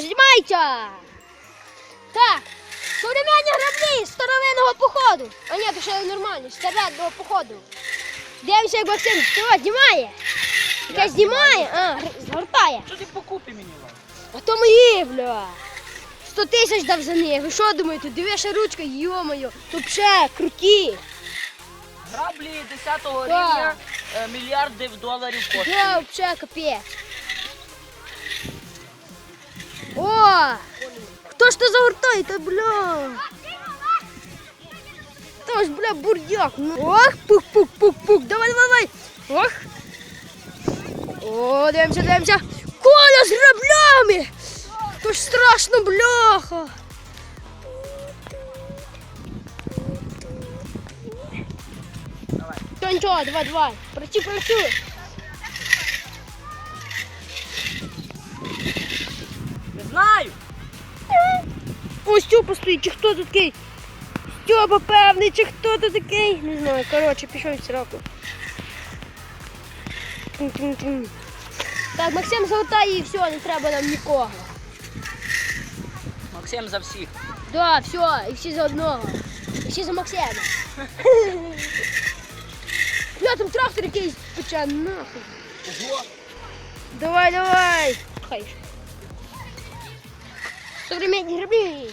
знімайте! Так, современні граблі старовинного походу. А ні, то ще нормально, старенного походу. Дивимося, як Максим що, знімає. Яке знімає, а, згортає. Що ти покупи мені? А то мої, бля. 100 тисяч дав за них. Ви що думаєте? Ще ручка, йо-моє. Ще круті. Граблі 10-го Так. рівня е, мільярдів доларів коштують. Да, взагалі капець. О! Хто ж то загортає, та бля. То ж, бля, бурдяк. Ну. Ох, пук-пук-пук-пук. Давай, давай, давай. Ох. О, дивимося, дивимося. Коля з граблями. То ж страшно, бляха. Давай. То нічого, давай, давай. Працюй, працюй. Ось Стьопа стоїть, чи хто тут такий? Стьопа певний, чи хто тут такий? Не знаю, коротше, пішов в сраку. Так, Максим згортає і все, не треба нам нікого. Максим за всіх. Да, все, і всі за одного. І всі за Максима. Бля, там трактор якийсь пече, нахуй. Ого. Давай, давай. Хай. Современні граблі.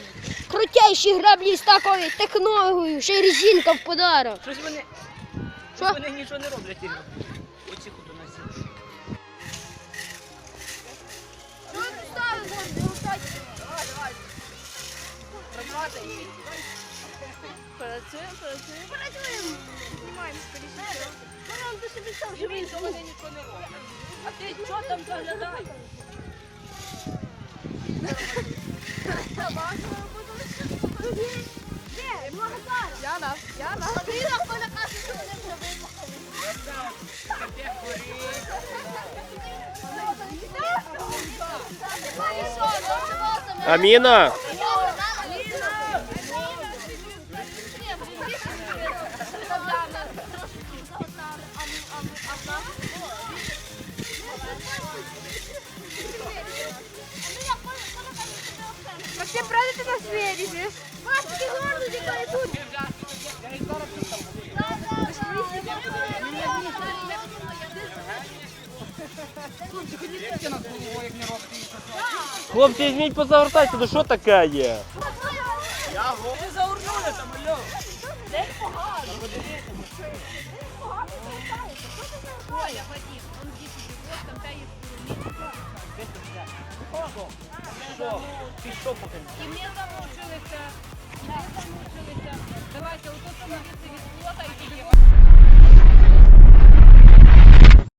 Крутящі граблі з такою технологією, ще й резинка в подарок. Щось вони. Що? Щось вони нічого не роблять ті граблі. Оці нас. є. Працюємо, працюємо. Працюємо. Знімаємо скоріше. Баран, ти собі сам живий, вони нічого не роблять. А ти що там заглядаєш? Яна, Яна. Аміна, Максим, правда ти нас виріжеш? Маски гордо, тікає тут. хлопці, візьміть позагортайте, ну що таке є? Ви заурнули там, алло. Що? Ти що поки? І ми замучилися. Ми замучилися. Давайте, отут становіться